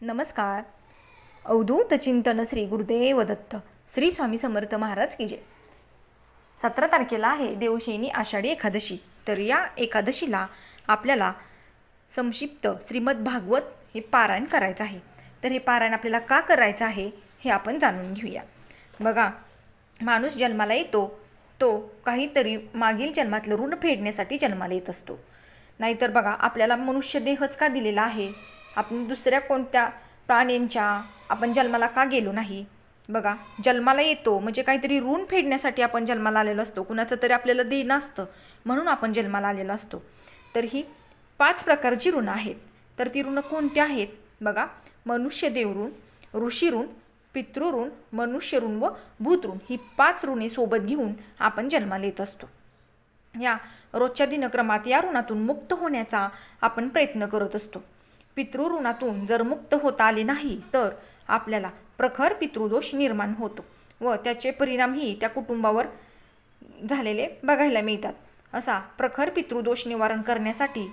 नमस्कार. अवधूत चिंतन श्री गुरुदेव दत्त श्री स्वामी समर्थ महाराज की जय. सतरा तारखेला आहे देवशैनी आषाढी एकादशी. तर या एकादशीला आपल्याला संक्षिप्त श्रीमद भागवत हे पारायण करायचं आहे. तर हे पारायण आपल्याला का करायचं आहे हे आपण जाणून घेऊया. बघा माणूस जन्माला येतो तो काहीतरी मागील जन्मातलं ऋण फेडण्यासाठी जन्माला येत असतो. नाहीतर बघा आपल्याला मनुष्य देहच का दिलेला आहे? आपण दुसऱ्या कोणत्या प्राण्यांच्या आपण जन्माला का गेलो नाही? बघा जन्माला येतो म्हणजे काहीतरी ऋण फेडण्यासाठी आपण जन्माला आलेलो असतो. कुणाचं तरी आपल्याला देणं असतं म्हणून आपण जन्माला आलेलो असतो. तर ही पाच प्रकारची ऋणं आहेत. तर ती ऋणं कोणती आहेत? बघा मनुष्य देवऋण ऋषी ऋण पितृऋण मनुष्य ऋण व भूतऋण. ही पाच ऋणे सोबत घेऊन आपण जन्माला येत असतो. या रोजच्या दिनक्रमात या ऋणातून मुक्त होण्याचा आपण प्रयत्न करत असतो. पितृऋणातून जर मुक्त होता आले नाही तर आपल्याला प्रखर पितृदोष निर्माण होतो व त्याचे परिणामही त्या कुटुंबावर झालेले बघायला मिळतात. असा प्रखर पितृदोष निवारण करण्यासाठी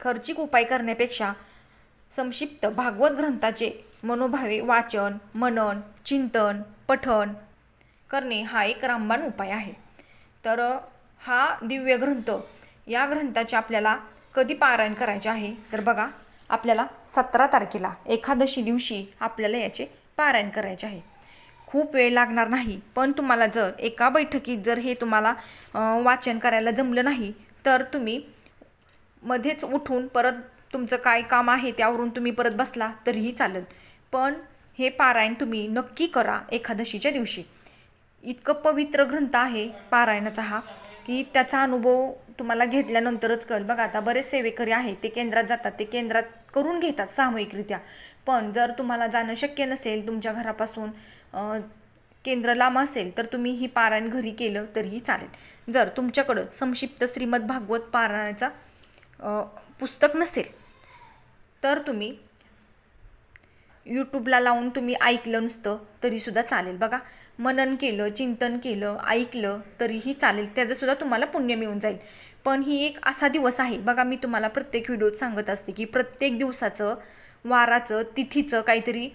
खर्चिक उपाय करण्यापेक्षा संक्षिप्त भागवत ग्रंथाचे मनोभावे वाचन मनन चिंतन पठन करणे हा एक रामबाण उपाय आहे. तर हा दिव्य ग्रंथ या ग्रंथाचे आपल्याला कधी पारायण करायचे आहे? तर बघा. आपल्याला सतरा तारखेला एकादशी दिवशी आपल्याला याचे पारायण करायचे आहे. खूप वेळ लागणार नाही पण तुम्हाला जर एका बैठकीत जर हे तुम्हाला वाचन करायला जमलं नाही तर तुम्ही मध्येच उठून परत तुमचं काय काम आहे त्यावरून तुम्ही परत बसला तरीही चालेल. पण हे पारायण तुम्ही नक्की करा एकादशीच्या दिवशी. इतकं पवित्र ग्रंथ आहे पारायणाचा हा. की त्याचा अनुभव तुम्हाला घेतल्यानंतरच कळेल. बघा आता बरेच सेवेकरी आहेत ते केंद्रात जातात ते केंद्रात करून घेतात सामूहिकरित्या. पण जर तुम्हाला जाणं शक्य नसेल तुमच्या घरापासून केंद्र लांब असेल तर तुम्ही ही पारायण घरी केलं तरीही चालेल. जर तुमच्याकडं संक्षिप्त श्रीमद भागवत पारायणाचा पुस्तक नसेल तर तुम्ही यूट्यूबला लावून तुम्ही ऐकलं नुसतं तरीसुद्धा चालेल. बघा मनन केलं चिंतन केलं ऐकलं तरीही चालेल. त्याचंसुद्धा तुम्हाला पुण्य मिळून जाईल. पण ही एक असा दिवस आहे. बघा मी तुम्हाला प्रत्येक व्हिडिओत सांगत असते की प्रत्येक दिवसाचं वाराचं तिथीचं काहीतरी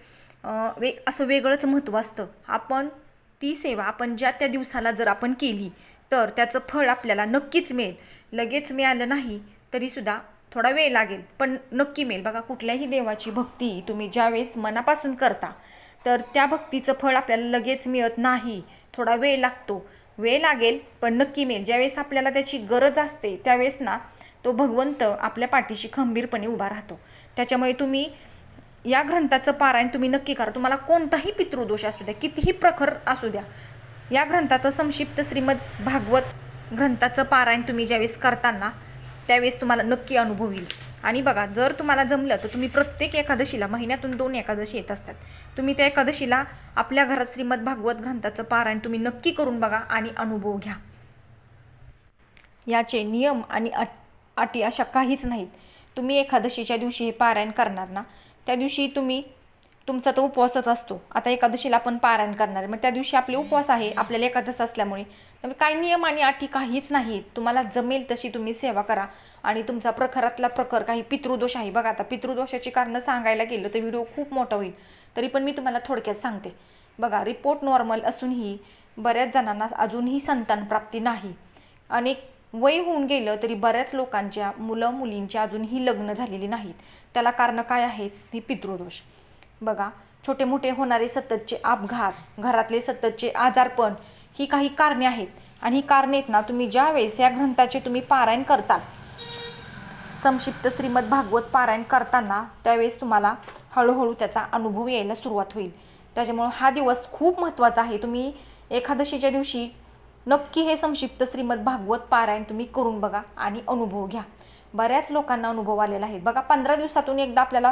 वे असं वेगळंच महत्त्व असतं. आपण ती सेवा आपण ज्या त्या दिवसाला जर आपण केली तर त्याचं फळ आपल्याला नक्कीच मिळेल. लगेच मिळालं नाही तरीसुद्धा थोडा वेळ लागेल पण नक्की मिळेल. बघा कुठल्याही देवाची भक्ती तुम्ही ज्यावेळेस मनापासून करता तर त्या भक्तीचं फळ आपल्याला लगेच मिळत नाही. थोडा वेळ लागतो. वेळ लागेल पण नक्की मिळेल. ज्यावेळेस आपल्याला त्याची गरज असते त्यावेळेस ना तो भगवंत आपल्या पाठीशी खंबीरपणे उभा राहतो. त्याच्यामुळे तुम्ही या ग्रंथाचं पारायण तुम्ही नक्की करा. तुम्हाला कोणताही पितृदोष असू द्या कितीही प्रखर असू द्या या ग्रंथाचं संक्षिप्त श्रीमद भागवत ग्रंथाचं पारायण तुम्ही ज्यावेळेस करताना त्यावेळेस तुम्हाला नक्की अनुभव येईल. आणि बघा जर तुम्हाला जमलं तर तुम्ही प्रत्येक एकादशीला महिन्यातून दोन एकादशी येत असतात. तुम्ही त्या एकादशीला आपल्या घरात श्रीमद भागवत ग्रंथाचं पारायण तुम्ही नक्की करून बघा आणि अनुभव घ्या. याचे नियम आणि अट अटी अशा काहीच नाहीत. तुम्ही एकादशीच्या दिवशी हे पारायण करणार ना त्या दिवशी तुम्ही तुमचा तो उपवासच असतो. आता एकादशीला आपण पारायण करणार. आहे मग त्या दिवशी आपले उपवास आहे आपल्याला एकादश असल्यामुळे. त्यामुळे काही नियम आणि अटी काहीच नाहीत. तुम्हाला जमेल तशी तुम्ही सेवा करा. आणि तुमचा प्रखरातला प्रखर काही पितृदोष आहे. बघा आता पितृदोषाची कारणं सांगायला गेलं तर व्हिडिओ खूप मोठा होईल. तरी पण मी तुम्हाला थोडक्यात सांगते. बघा रिपोर्ट नॉर्मल असूनही बऱ्याच जणांना अजूनही संतान प्राप्ती नाही. अनेक वय होऊन गेलं तरी बऱ्याच लोकांच्या मुलं मुलींची अजूनही लग्न झालेली नाहीत. त्याला कारणं काय आहेत? ही पितृदोष. बघा छोटे मोठे होणारे सततचे अपघात घरातले सततचे आजारपण ही काही कारणे आहेत. आणि ही कारणे आहेत ना तुम्ही ज्या वेळेस या ग्रंथाचे तुम्ही पारायण करताल संक्षिप्त श्रीमद भागवत पारायण करताना त्यावेळेस तुम्हाला हळूहळू त्याचा अनुभव यायला सुरुवात होईल. त्याच्यामुळं हा दिवस खूप महत्त्वाचा आहे. तुम्ही एकादशीच्या दिवशी नक्की हे संक्षिप्त श्रीमद भागवत पारायण तुम्ही करून बघा आणि अनुभव घ्या. बऱ्याच लोकांना अनुभव आलेला आहे. बघा पंधरा दिवसातून एकदा आपल्याला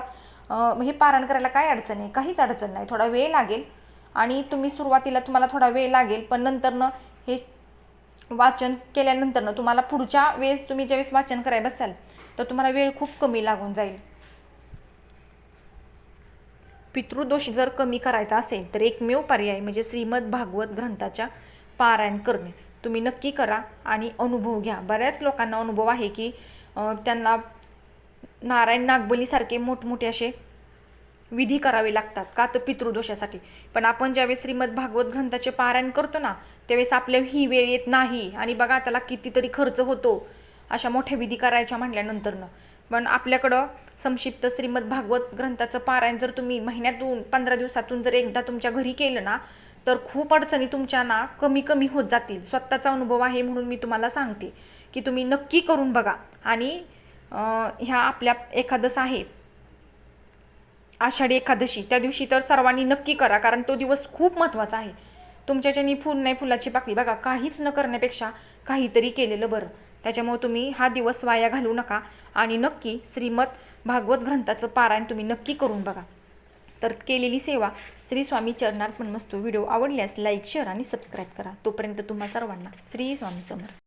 हे पारायण करायला काय अडचण आहे? काहीच अडचण नाही. थोडा वेळ लागेल आणि तुम्ही सुरुवातीला तुम्हाला थोडा वेळ लागेल पण नंतरनं हे वाचन केल्यानंतरनं तुम्हाला पुढच्या वेळेस तुम्ही ज्यावेळेस वाचन करायला बसाल तर तुम्हाला वेळ खूप कमी लागून जाईल. पितृदोष जर कमी करायचा असेल तर एकमेव पर्याय म्हणजे श्रीमद भागवत ग्रंथाच्या पारायण करणे. तुम्ही नक्की करा आणि अनुभव घ्या. बऱ्याच लोकांना अनुभव आहे की त्यांना नारायण नागबलीसारखे मोठमोठे असे विधी करावे लागतात का तर पितृदोषासाठी. पण आपण ज्यावेळेस श्रीमद भागवत ग्रंथाचे पारायण करतो ना त्यावेळेस आपल्या ही वेळ येत नाही. आणि बघा त्याला कितीतरी खर्च होतो अशा मोठ्या विधी करायच्या म्हटल्यानंतरनं पण आपल्याकडं संक्षिप्त श्रीमद भागवत ग्रंथाचं पारायण जर तुम्ही महिन्यातून पंधरा दिवसातून जर एकदा तुमच्या घरी केलं ना तर खूप अडचणी तुमच्या ना कमी कमी होत जातील. स्वतःचा अनुभव आहे म्हणून मी तुम्हाला सांगते की तुम्ही नक्की करून बघा. आणि ह्या आपल्या एखादस आहे. आषाढी एकादशी. त्या दिवशी तर सर्वांनी नक्की करा कारण तो दिवस खूप महत्त्वाचा आहे. तुमच्याच्यानी फुल नाही फुलाची पाकळी बघा. काहीच न करण्यापेक्षा काहीतरी केलेलं बरं. त्याच्यामुळे तुम्ही हा दिवस वाया घालू नका. आणि नक्की श्रीमद भागवत ग्रंथाचं पारायण तुम्ही नक्की करून बघा. तर केलेली सेवा श्री स्वामी चरणार्पण मस्तो व्हिडिओ आवडल्यास लाईक शेअर आणि सबस्क्राईब करा. तोपर्यंत तुम्हा सर्वांना श्री स्वामी समर्थ.